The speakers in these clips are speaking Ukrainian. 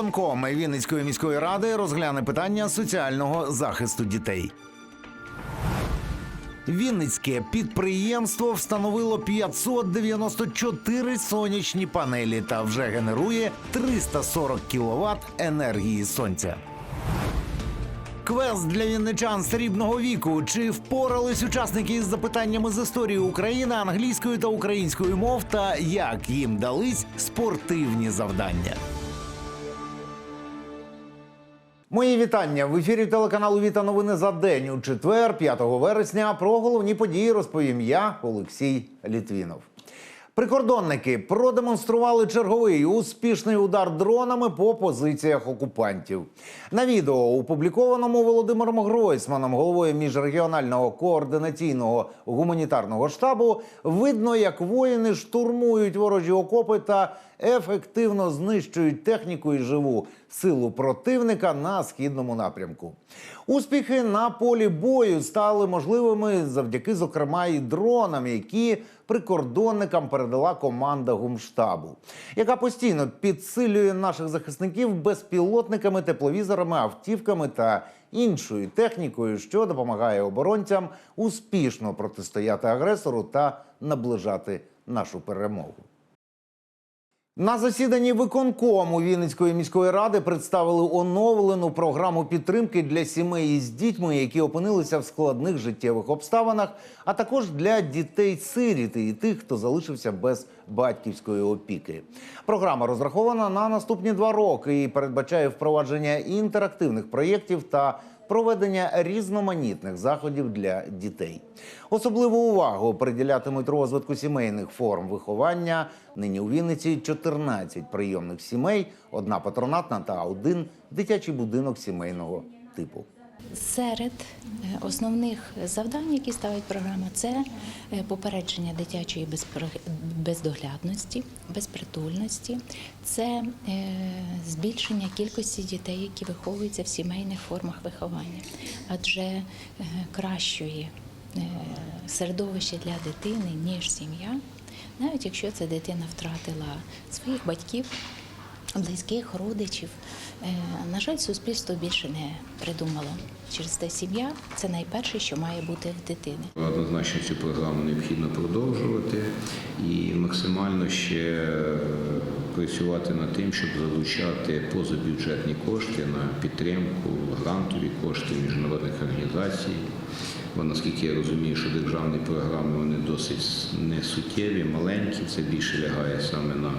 Виконком Вінницької міської ради розгляне питання соціального захисту дітей. Вінницьке підприємство встановило 594 сонячні панелі та вже генерує 340 кВт енергії сонця. Квест для вінничан срібного віку. Чи впорались учасники із запитаннями з історії України англійською та українською мов, та як їм дались спортивні завдання? Мої вітання в ефірі телеканалу Віта новини за день у четвер, 5 вересня. Про головні події розповім я, Олексій Літвінов. Прикордонники продемонстрували черговий успішний удар дронами по позиціях окупантів. На відео, опублікованому Володимиром Гройсманом, головою міжрегіонального координаційного гуманітарного штабу, видно, як воїни штурмують ворожі окопи та ефективно знищують техніку і живу силу противника на східному напрямку. Успіхи на полі бою стали можливими завдяки, зокрема, і дронам, які прикордонникам передала команда гумштабу, яка постійно підсилює наших захисників безпілотниками, тепловізорами, автівками та іншою технікою, що допомагає оборонцям успішно протистояти агресору та наближати нашу перемогу. На засіданні виконкому Вінницької міської ради представили оновлену програму підтримки для сімей із дітьми, які опинилися в складних життєвих обставинах, а також для дітей-сиріт і тих, хто залишився без батьківської опіки. Програма розрахована на наступні два роки і передбачає впровадження інтерактивних проєктів та проведення різноманітних заходів для дітей. Особливу увагу приділятимуть розвитку сімейних форм виховання. Нині у Вінниці 14 прийомних сімей, одна патронатна та один дитячий будинок сімейного типу. Серед е, основних завдань, які ставить програма, це е, попередження дитячої бездоглядності, безпритульності, це е, збільшення кількості дітей, які виховуються в сімейних формах виховання, адже кращої середовище для дитини, ніж сім'я, навіть якщо ця дитина втратила своїх батьків, близьких родичів. Е, На жаль, суспільство більше не придумало. Через те сім'я це найперше, що має бути в дитини. Однозначно цю програму необхідно продовжувати і максимально ще е, працювати над тим, щоб залучати позабюджетні кошти на підтримку, грантові кошти міжнародних організацій. Бо наскільки я розумію, що державні програми вони досить несуттєві, маленькі. Це більше лягає саме на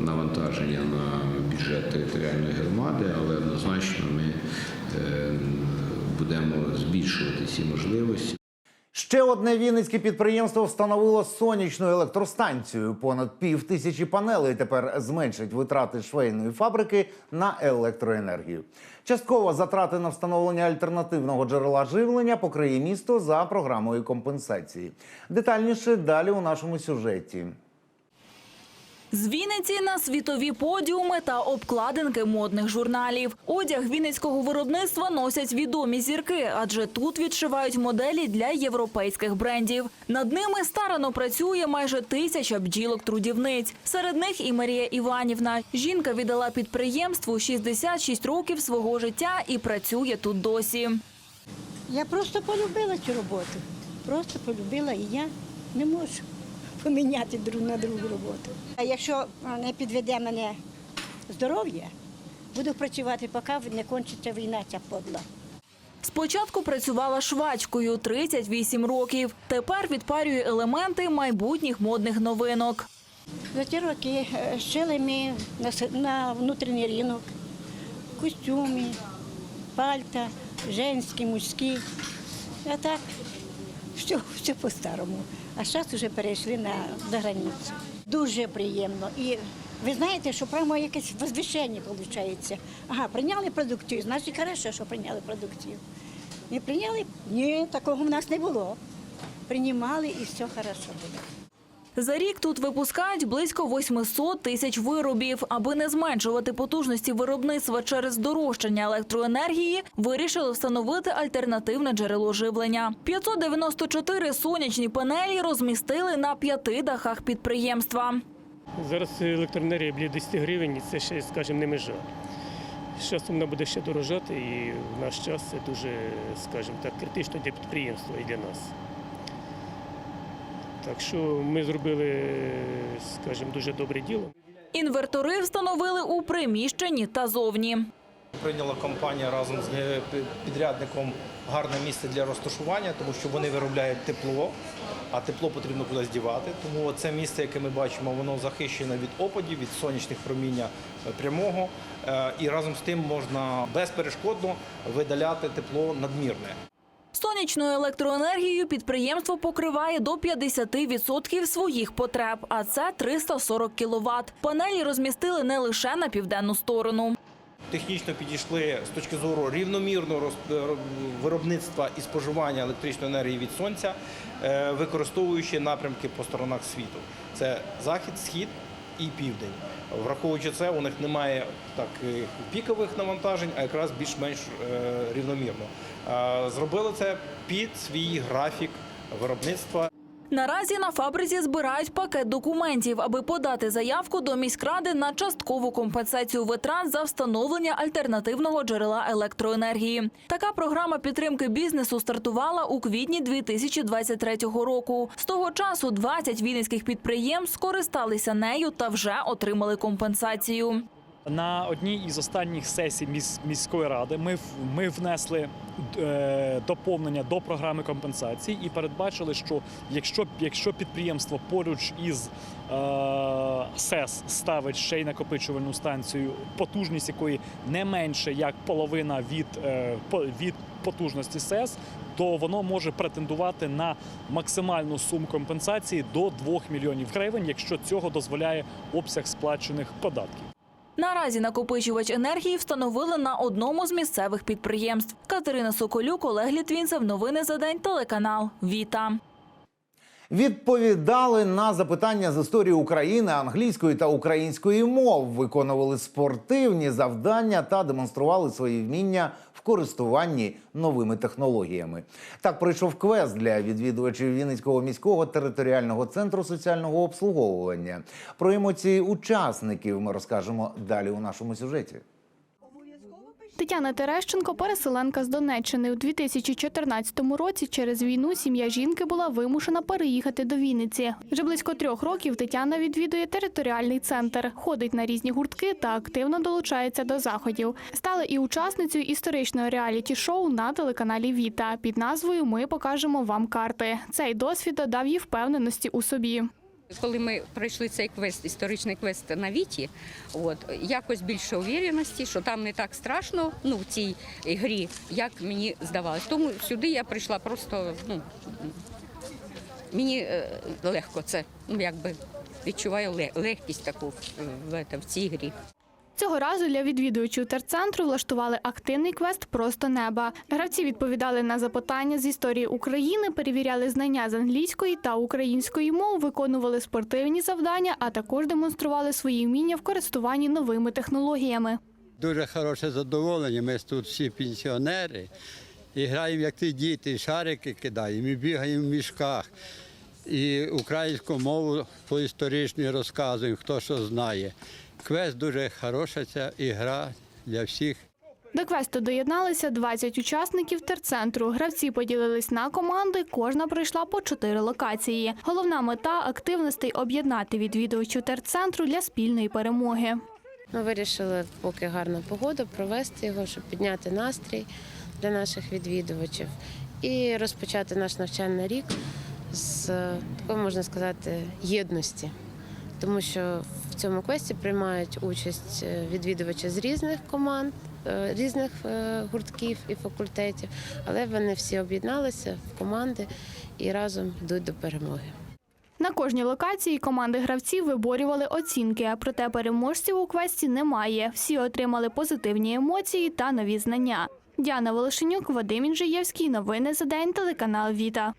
навантаження на бюджет територіальної громади, але однозначно ми е, будемо збільшувати ці можливості. Ще одне вінницьке підприємство встановило сонячну електростанцію. Понад пів тисячі панелей тепер зменшить витрати швейної фабрики на електроенергію. Частково затрати на встановлення альтернативного джерела живлення покриє місто за програмою компенсації. Детальніше далі у нашому сюжеті. З Вінниці на світові подіуми та обкладинки модних журналів. Одяг вінницького виробництва носять відомі зірки, адже тут відшивають моделі для європейських брендів. Над ними старано працює майже тисяча бджілок-трудівниць. Серед них і Марія Іванівна. Жінка віддала підприємству 66 років свого життя і працює тут досі. Я просто полюбила цю роботу. Просто полюбила і я не можу поміняти друг на другу роботу. А якщо не підведе мене здоров'я, буду працювати, поки не кончиться війна ця подла. Спочатку працювала швачкою 38 років. Тепер відпарює елементи майбутніх модних новинок. За ті роки е, шили ми на, на внутрішній ринок, костюми, пальта, женські, мужські. А так, все, все по-старому. А зараз вже перейшли на за границю. Дуже приємно. І ви знаєте, що прямо якесь возвищення виходить. Ага, прийняли продукцію, значить, хорошо, що прийняли продукцію. Не прийняли? Ні, такого в нас не було. Приймали і все хорошо буде. За рік тут випускають близько 800 тисяч виробів. Аби не зменшувати потужності виробництва через дорожчання електроенергії, вирішили встановити альтернативне джерело живлення. 594 сонячні панелі розмістили на п'яти дахах підприємства. Зараз електроенергія біля 10 гривень, це ще, скажімо, не межа. Часом вона буде ще дорожати, і в наш час це дуже, скажімо так, критично для підприємства і для нас. Так що ми зробили, скажімо, дуже добре діло. Інвертори встановили у приміщенні та зовні. Прийняла компанія разом з е, підрядником гарне місце для розташування, тому що вони виробляють тепло, а тепло потрібно кудись дівати. Тому це місце, яке ми бачимо, воно захищене від опадів, від сонячних проміння е, прямого. Е, І разом з тим можна безперешкодно видаляти тепло надмірне. Сонячною електроенергією підприємство покриває до 50% своїх потреб, а це 340 кВт. Панелі розмістили не лише на південну сторону. Технічно підійшли з точки зору рівномірного е, виробництва і споживання електричної енергії від сонця, е, використовуючи напрямки по сторонах світу. Це захід, схід і південь. Враховуючи це, у них немає так е, пікових навантажень, а якраз більш-менш е, рівномірно. Зробили це під свій графік виробництва. Наразі на фабриці збирають пакет документів, аби подати заявку до міськради на часткову компенсацію витрат за встановлення альтернативного джерела електроенергії. Така програма підтримки бізнесу стартувала у квітні 2023 року. З того часу 20 вінницьких підприємств скористалися нею та вже отримали компенсацію. На одній із останніх сесій міс- міської ради ми, ми внесли е, доповнення до програми компенсації і передбачили, що якщо, якщо підприємство поруч із е, СЕС ставить ще й накопичувальну станцію, потужність якої не менше як половина від, е, від потужності СЕС, то воно може претендувати на максимальну суму компенсації до 2 мільйонів гривень, якщо цього дозволяє обсяг сплачених податків. Наразі накопичувач енергії встановили на одному з місцевих підприємств. Катерина Соколюк, Олег Літвінцев. Новини за день. Телеканал Віта. Відповідали на запитання з історії України англійської та української мов, виконували спортивні завдання та демонстрували свої вміння в користуванні новими технологіями. Так пройшов квест для відвідувачів Вінницького міського територіального центру соціального обслуговування. Про емоції учасників ми розкажемо далі у нашому сюжеті. Тетяна Терещенко, переселенка з Донеччини. У 2014 році через війну сім'я жінки була вимушена переїхати до Вінниці. Вже близько трьох років Тетяна відвідує територіальний центр, ходить на різні гуртки та активно долучається до заходів. Стала і учасницею історичного реаліті-шоу на телеканалі Віта під назвою Ми покажемо вам карти. Цей досвід додав їй впевненості у собі. Коли ми пройшли цей квест, історичний квест на Віті, от якось більше увереності, що там не так страшно, ну в цій грі, як мені здавалось. Тому сюди я прийшла просто, ну мені е, легко це, ну якби відчуваю легкість таку в, в, в цій грі. Цього разу для відвідувачів терцентру влаштували активний квест Просто неба. Гравці відповідали на запитання з історії України, перевіряли знання з англійської та української мов, виконували спортивні завдання, а також демонстрували свої вміння в користуванні новими технологіями. Дуже хороше задоволення. Ми тут всі пенсіонери і граємо, як ті діти, шарики кидаємо, і бігаємо в мішках. І українську мову по історичній розказуємо, хто що знає. Квест дуже хороша ця ігра для всіх. До квесту доєдналися 20 учасників терцентру. Гравці поділились на команди, кожна пройшла по чотири локації. Головна мета активностей об'єднати відвідувачів терцентру для спільної перемоги. Ми вирішили, поки гарна погода, провести його, щоб підняти настрій для наших відвідувачів і розпочати наш навчальний рік з е, такої, можна сказати, єдності. Тому що в цьому квесті приймають участь е, відвідувачі з різних команд, е, різних е, гуртків і факультетів, але вони всі об'єдналися в команди і разом йдуть до перемоги. На кожній локації команди гравців виборювали оцінки, проте переможців у квесті немає. Всі отримали позитивні емоції та нові знання. Діана Волошенюк, Вадим Інжиєвський. Новини за день. Телеканал Віта.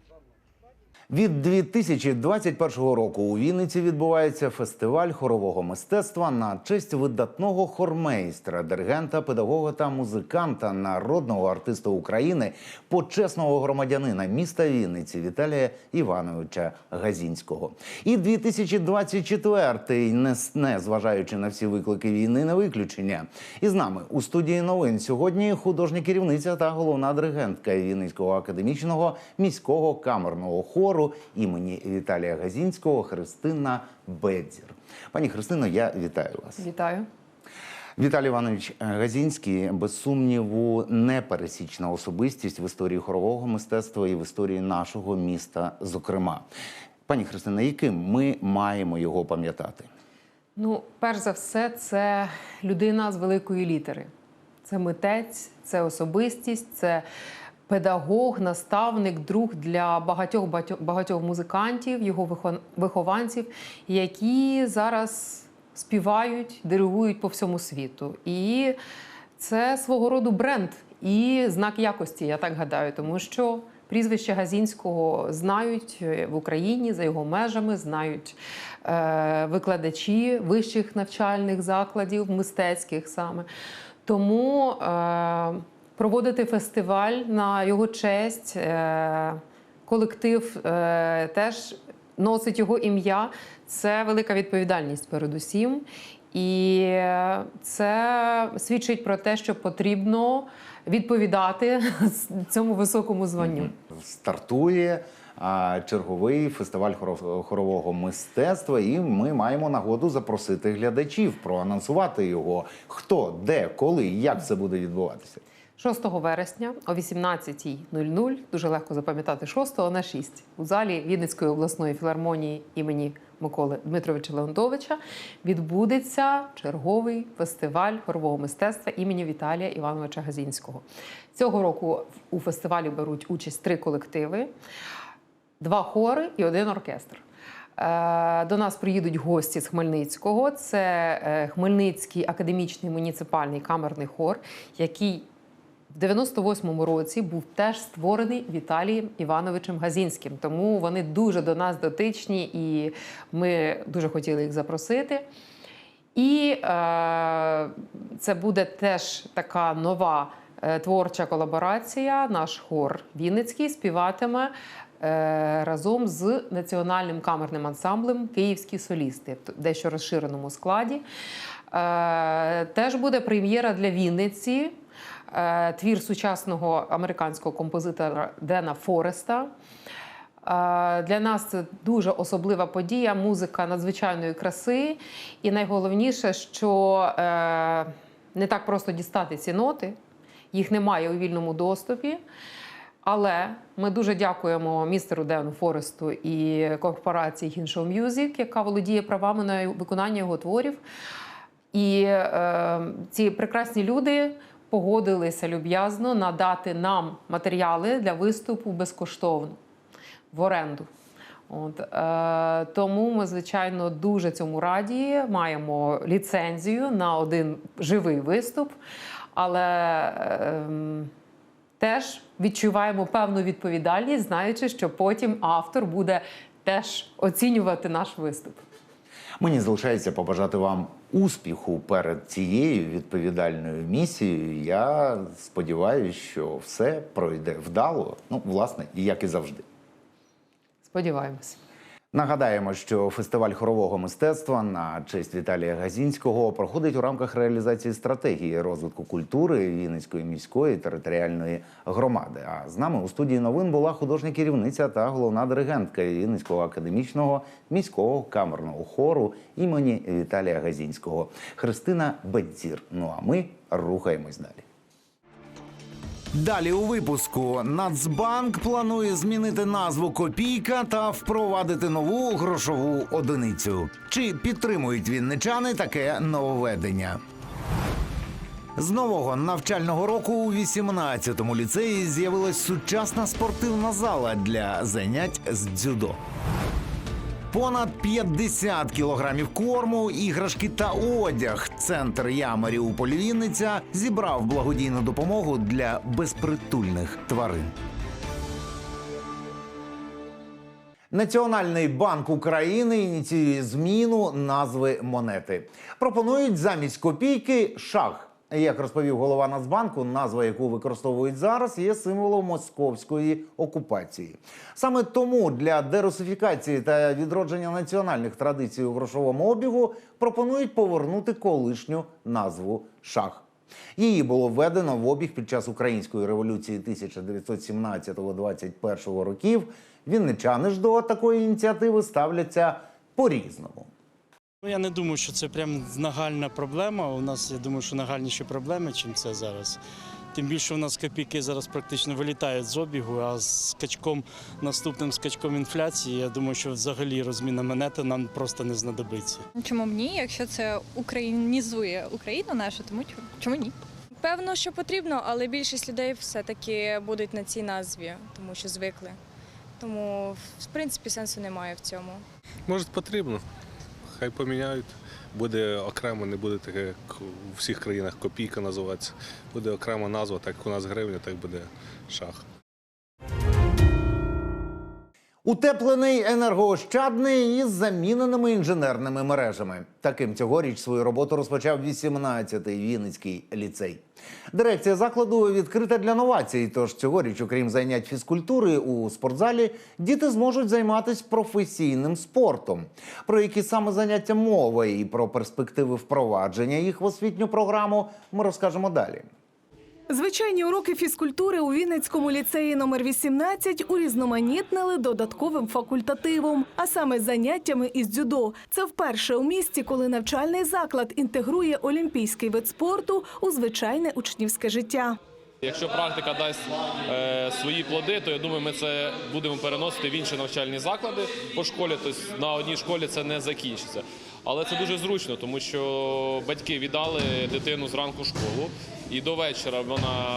Від 2021 року у Вінниці відбувається фестиваль хорового мистецтва на честь видатного хормейстра, диригента, педагога та музиканта, народного артиста України, почесного громадянина міста Вінниці Віталія Івановича Газінського. І 2024, не, не зважаючи на всі виклики війни, не виключення. І з нами у студії новин сьогодні художня керівниця та головна диригентка Вінницького академічного міського камерного хору імені Віталія Газінського Христина Бедзір. Пані Христино, я вітаю вас. Вітаю. Віталій Іванович Газінський, без сумніву, непересічна особистість в історії хорового мистецтва і в історії нашого міста. Зокрема, пані Христина, яким ми маємо його пам'ятати? Ну, перш за все, це людина з великої літери. Це митець, це особистість, це педагог, наставник, друг для багатьох багатьох, музикантів, його вихованців, які зараз співають, диригують по всьому світу. І це свого роду бренд і знак якості, я так гадаю, тому що прізвище Газінського знають е, в Україні за його межами, знають е, викладачі вищих навчальних закладів, мистецьких саме. Тому е, проводити фестиваль на його честь, е, колектив е, теж носить його ім'я. Це велика відповідальність передусім. І це свідчить про те, що потрібно відповідати цьому високому званню. Стартує черговий фестиваль хорового мистецтва, і ми маємо нагоду запросити глядачів, проанонсувати його. Хто, де, коли, як це буде відбуватися? 6 вересня о 18.00, дуже легко запам'ятати 6 на 6, у залі Вінницької обласної філармонії імені Миколи Дмитровича Леонтовича відбудеться черговий фестиваль хорового мистецтва імені Віталія Івановича Газінського. Цього року у фестивалі беруть участь три колективи, два хори і один оркестр. Е, До нас приїдуть гості з Хмельницького. Це е, Хмельницький академічний муніципальний камерний хор, який в 98-му році був теж створений Віталієм Івановичем Газінським. Тому вони дуже до нас дотичні, і ми дуже хотіли їх запросити. І е, це буде теж така нова е, творча колаборація. Наш хор Вінницький співатиме е, разом з національним камерним ансамблем Київські солісти в дещо розширеному складі. Е, теж буде прем'єра для Вінниці. Е, Твір сучасного американського композитора Дена Фореста. Е, Для нас це дуже особлива подія, музика надзвичайної краси. І найголовніше, що е, не так просто дістати ці ноти, їх немає у вільному доступі. Але ми дуже дякуємо містеру Дену Форесту і корпорації Hinshaw Music, яка володіє правами на виконання його творів. І е, ці прекрасні люди погодилися люб'язно надати нам матеріали для виступу безкоштовно в оренду. От, е, тому ми, звичайно, дуже цьому раді. Маємо ліцензію на один живий виступ, але е, теж відчуваємо певну відповідальність, знаючи, що потім автор буде теж оцінювати наш виступ. Мені залишається побажати вам успіху перед цією відповідальною місією. Я сподіваюся, що все пройде вдало. Ну, власне, як і завжди. Сподіваємось. Нагадаємо, що фестиваль хорового мистецтва на честь Віталія Газінського проходить у рамках реалізації стратегії розвитку культури Вінницької міської територіальної громади. А з нами у студії новин була художня керівниця та головна диригентка Вінницького академічного міського камерного хору імені Віталія Газінського Христина Бедзір. Ну а ми рухаємось далі. Далі у випуску Нацбанк планує змінити назву копійка та впровадити нову грошову одиницю. Чи підтримують вінничани таке нововведення? З нового навчального року у 18-му ліцеї з'явилась сучасна спортивна зала для занять з дзюдо. Понад 50 кілограмів корму, іграшки та одяг. Центр Я Маріуполь Вінниця зібрав благодійну допомогу для безпритульних тварин. Національний банк України ініціює зміну назви монети. Пропонують замість копійки шах. Як розповів голова Нацбанку, назва, яку використовують зараз, є символом московської окупації. Саме тому для дерусифікації та відродження національних традицій у грошовому обігу пропонують повернути колишню назву шах. Її було введено в обіг під час української революції 1917-21 років. Вінничани ж до такої ініціативи ставляться по-різному. Ну, Я не думаю, що це прям нагальна проблема. У нас я думаю, що нагальніші проблеми, чим це зараз. Тим більше у нас копійки зараз практично вилітають з обігу, а з скачком, наступним скачком інфляції, я думаю, що взагалі розміна монети нам просто не знадобиться. Чому б ні? Якщо це українізує Україну нашу, тому чому- чому ні? Певно, що потрібно, але більшість людей все-таки будуть на цій назві, тому що звикли. Тому, в принципі, сенсу немає в цьому. Може, потрібно. Хай поміняють. Буде окремо, не буде таке, як у всіх країнах копійка називатися. Буде окрема назва, так як у нас гривня, так буде шах. Утеплений енергоощадний із заміненими інженерними мережами. Таким цьогоріч свою роботу розпочав 18-й Вінницький ліцей. Дирекція закладу відкрита для новацій. Тож цьогоріч, окрім занять фізкультури у спортзалі, діти зможуть займатися професійним спортом. Про які саме заняття мова і про перспективи впровадження їх в освітню програму ми розкажемо далі. Звичайні уроки фізкультури у Вінницькому ліцеї номер 18 урізноманітнили додатковим факультативом, а саме заняттями із дзюдо. Це вперше у місті, коли навчальний заклад інтегрує олімпійський вид спорту у звичайне учнівське життя. Якщо практика дасть е, свої плоди, то я думаю, ми це будемо переносити в інші навчальні заклади по школі. Тобто на одній школі це не закінчиться. Але це дуже зручно, тому що батьки віддали дитину зранку в школу, і до вечора вона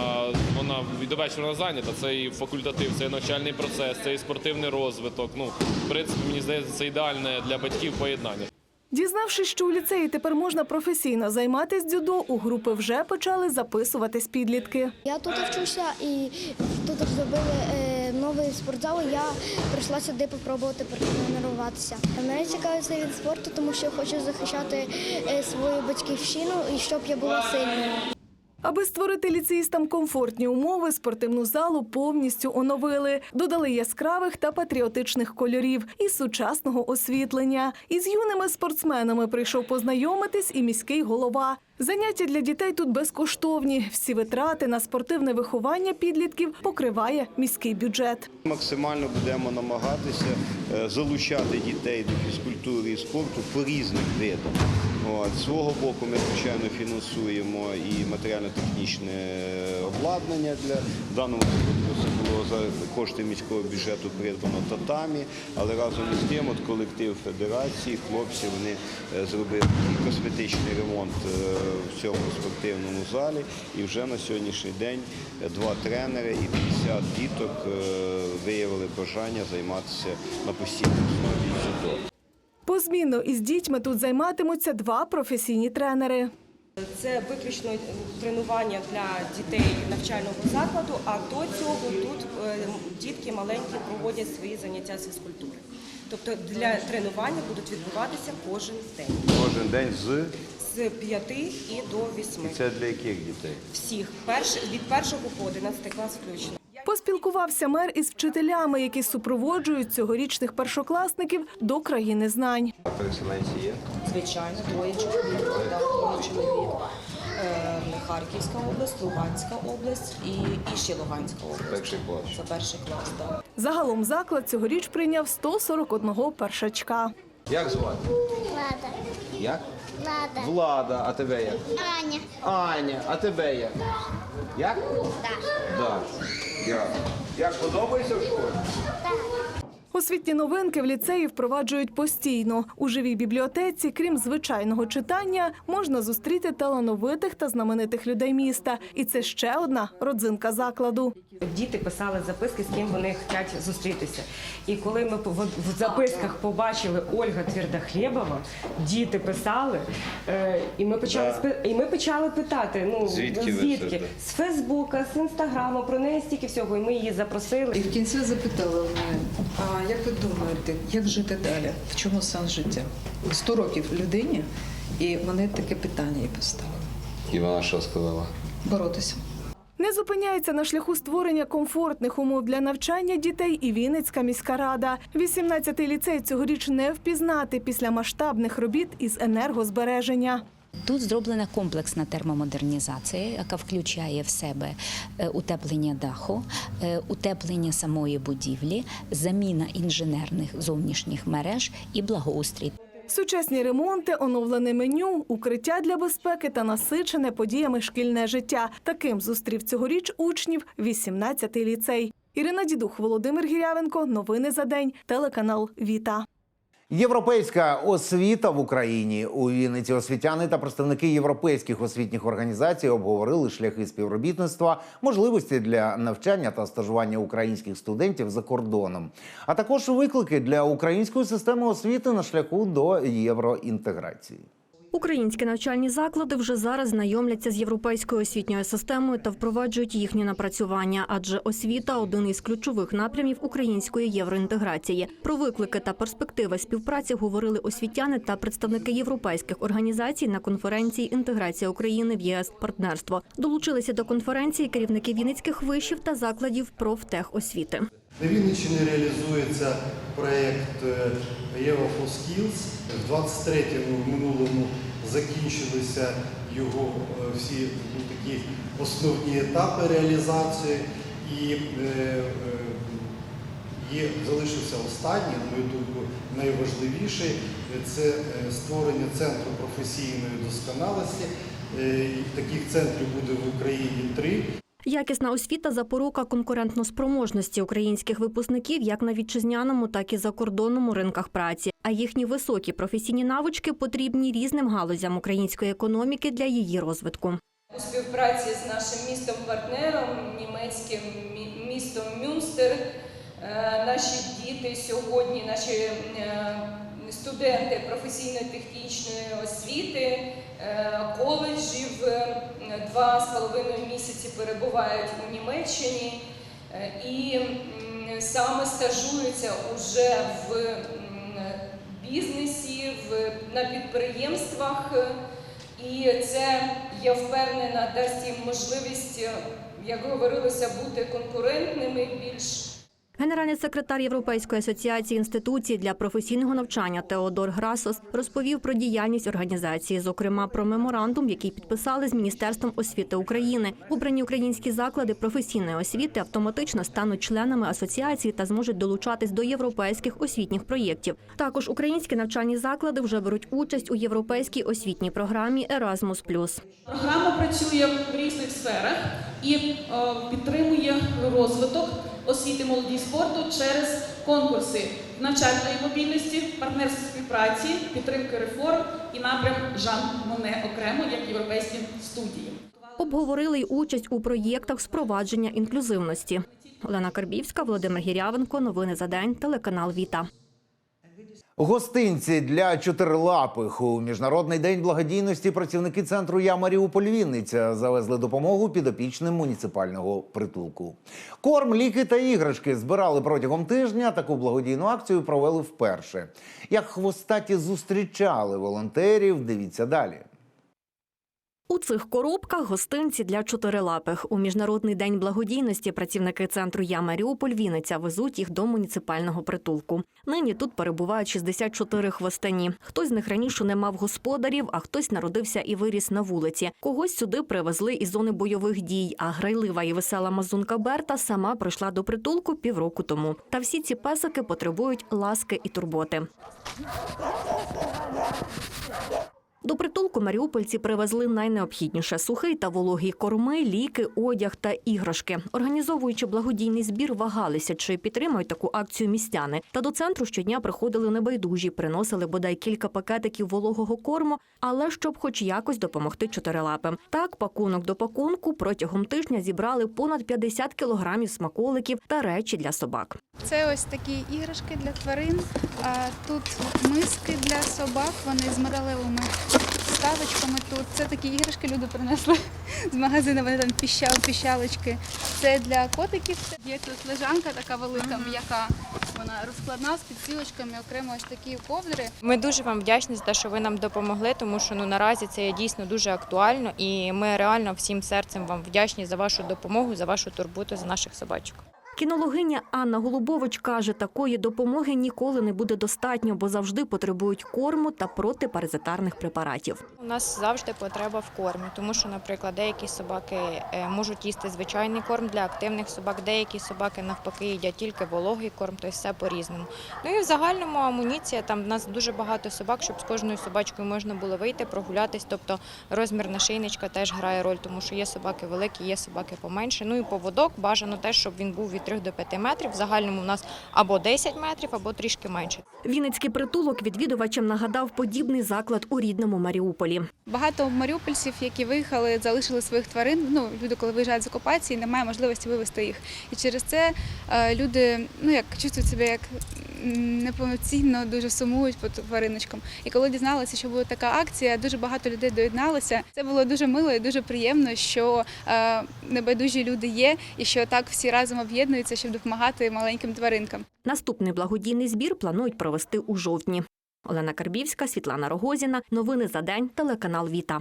вона і до вечора вона зайнята. Це і факультатив, це і навчальний процес, це і спортивний розвиток. Ну, в принципі, мені здається, це ідеальне для батьків поєднання. Дізнавшись, що у ліцеї тепер можна професійно займатися дзюдо, у групи вже почали записуватись підлітки. Я тут вчуся і тут зробили е, новий спортзал. Я прийшла сюди спробувати потренуватися. Мене цікавиться від спорту, тому що я хочу захищати е, свою батьківщину і щоб я була сильною. Аби створити ліцеїстам комфортні умови, спортивну залу повністю оновили, додали яскравих та патріотичних кольорів і сучасного освітлення. Із юними спортсменами прийшов познайомитись і міський голова. Заняття для дітей тут безкоштовні. Всі витрати на спортивне виховання підлітків покриває міський бюджет. Максимально будемо намагатися е, залучати дітей до фізкультури і спорту по різних видах. От. Свого боку ми, звичайно, фінансуємо і матеріально-технічне е, обладнання для в даному це було за кошти міського бюджету придбано татамі, але разом із тим от колектив федерації, хлопці вони е, зробили косметичний ремонт в цьому спортивному залі. І вже на сьогоднішній день два тренери і 50 діток е, виявили бажання займатися на постійній основі дзюдо. Позмінно із дітьми тут займатимуться два професійні тренери. Це виключно тренування для дітей навчального закладу, а до цього тут е, дітки маленькі проводять свої заняття з фізкультури. Тобто для тренування будуть відбуватися кожен день Кожен день з з 5 і до 8. і це для яких дітей? Всіх перш, від 1 по 11 клас включно. Поспілкувався мер із вчителями, які супроводжують цьогорічних першокласників до країни знань. Переселенці є? Звичайно, троє чоловік, да, троє чоловік. Е, Харківська область, Луганська область і, і ще Луганська область. Перший клас. Це перший клас, так. Загалом заклад цьогоріч прийняв 141 першачка. Як звати? Влада. Як? Влада. Влада, а тебе як? Аня. Аня, а тебе як? Як? Да. Як? Як подобається в школі? Освітні новинки в ліцеї впроваджують постійно. У живій бібліотеці, крім звичайного читання, можна зустріти талановитих та знаменитих людей міста. І це ще одна родзинка закладу. Діти писали записки, з ким вони хочуть зустрітися. І коли ми в записках побачили Ольга Твердохлєбова, діти писали, е, І ми почали спи- і ми почали питати. Ну Звідки звідки з Фейсбука, з інстаграму, про неї стільки всього. І ми її запросили. І в кінці запитала мене, а як ви думаєте, як жити далі? В чому сенс життя? 100 років людині, і вони таке питання їй поставили. І вона що сказала? Боротися. Не зупиняється на шляху створення комфортних умов для навчання дітей і Вінницька міська рада. 18-й ліцей цьогоріч не впізнати після масштабних робіт із енергозбереження. Тут зроблена комплексна термомодернізація, яка включає в себе е, утеплення даху, е, утеплення самої будівлі, заміна інженерних зовнішніх мереж і благоустрій. Сучасні ремонти, оновлене меню, укриття для безпеки та насичене подіями шкільне життя. Таким зустрів цьогоріч учнів 18-й ліцей. Ірина Дідух, Володимир Гірявенко. Новини за день. Телеканал Віта. Європейська освіта в Україні у Вінниці освітяни та представники європейських освітніх організацій обговорили шляхи співробітництва, можливості для навчання та стажування українських студентів за кордоном, а також виклики для української системи освіти на шляху до євроінтеграції. Українські навчальні заклади вже зараз знайомляться з європейською освітньою системою та впроваджують їхні напрацювання, адже освіта один із ключових напрямів української євроінтеграції. Про виклики та перспективи співпраці говорили освітяни та представники європейських організацій на конференції Інтеграція України в єС партнерство. Долучилися до конференції керівники вінницьких вишів та закладів профтехосвіти. На Вінниччині реалізується проєкт е, Єва Skills. В 23-му в минулому закінчилися його е, всі ну, такі основні етапи реалізації. І е, е, залишився останній, на мою думку, найважливіший це е, створення центру професійної досконалості. Е, Таких центрів буде в Україні три. Якісна освіта запорука конкурентноспроможності українських випускників як на вітчизняному, так і закордонному ринках праці. А їхні високі професійні навички потрібні різним галузям української економіки для її розвитку. у співпраці з нашим містом-партнером, німецьким містом Мюнстер. Е, Наші діти сьогодні, наші е, студенти професійно-технічної освіти, е, коледжів е, два з половиною місяці перебувають у Німеччині е, і саме стажуються уже в бізнесі, на підприємствах. І це, я впевнена, дасть їм можливість, як говорилося, бути конкурентними більш. Генеральний секретар Європейської асоціації інституцій для професійного навчання Теодор Грасос розповів про діяльність організації, зокрема про меморандум, який підписали з Міністерством освіти України. Обрані українські заклади професійної освіти автоматично стануть членами асоціації та зможуть долучатись до європейських освітніх проєктів. Також українські навчальні заклади вже беруть участь у європейській освітній програмі Erasmus+. Програма працює в різних сферах і е, підтримує розвиток освіти молоді і спорту через конкурси навчальної мобільності, партнерської співпраці, підтримки реформ і напрям Жан Моне окремо як європейські студії. Обговорили й участь у проєктах спровадження інклюзивності. Олена Карбівська, Володимир Гірявенко. Новини за день. Телеканал Віта. Гостинці для чотирилапих у міжнародний день благодійності працівники центру Я Маріуполь Вінниця завезли допомогу підопічним муніципального притулку. Корм, ліки та іграшки збирали протягом тижня. Таку благодійну акцію провели вперше. Як хвостаті зустрічали волонтерів, дивіться далі. У цих коробках гостинці для чотирилапих. У міжнародний день благодійності працівники центру Я Маріуполь Вінниця везуть їх до муніципального притулку. Нині тут перебувають 64 хвостані. Хтось з них раніше не мав господарів, а хтось народився і виріс на вулиці. Когось сюди привезли із зони бойових дій. А грайлива і весела мазунка Берта сама прийшла до притулку півроку тому. Та всі ці песики потребують ласки і турботи. До притулку маріупольці привезли найнеобхідніше сухий та вологий корми, ліки, одяг та іграшки. Організовуючи благодійний збір, вагалися, чи підтримують таку акцію містяни. Та до центру щодня приходили небайдужі, приносили бодай кілька пакетиків вологого корму, але щоб хоч якось допомогти чотирилапим. Так, пакунок до пакунку протягом тижня зібрали понад 50 кілограмів смаколиків та речі для собак. Це ось такі іграшки для тварин. А тут миски для собак, вони з металевими підставочками тут. Це такі іграшки люди принесли з магазину, вони там піщали, піщалочки. Це для котиків. Є тут лежанка така велика, м'яка. Вона розкладна з підсілочками, окремо ось такі ковдри. Ми дуже вам вдячні за те, що ви нам допомогли, тому що ну наразі це є дійсно дуже актуально, і ми реально всім серцем вам вдячні за вашу допомогу, за вашу турботу за наших собачок. Кінологиня Анна Голубович каже, такої допомоги ніколи не буде достатньо, бо завжди потребують корму та протипаразитарних препаратів. У нас завжди потреба в кормі, тому що, наприклад, деякі собаки е, можуть їсти звичайний корм для активних собак, деякі собаки навпаки їдять тільки вологий корм, тобто все по-різному. Ну і в загальному амуніція, там в нас дуже багато собак, щоб з кожною собачкою можна було вийти, прогулятись. Тобто розмір нашийничка теж грає роль, тому що є собаки великі, є собаки поменше. Ну і поводок бажано теж, щоб він був від 3 до 5 метрів. В загальному у нас або 10 метрів, або трішки менше. Вінницький притулок відвідувачам нагадав подібний заклад у рідному Маріуполі. Багато маріупольців, які виїхали, залишили своїх тварин. Ну, люди, коли виїжджають з окупації, немає можливості вивезти їх. І через це е, люди ну, як, чувствують себе як неповноцінно, дуже сумують по твариночкам. І коли дізналися, що буде така акція, дуже багато людей доєдналося. Це було дуже мило і дуже приємно, що е, небайдужі люди є, і що так всі разом об'єднуються, щоб допомагати маленьким тваринкам. Наступний благодійний збір планують провести у жовтні. Олена Карбівська, Світлана Рогозіна. Новини за день. Телеканал Віта.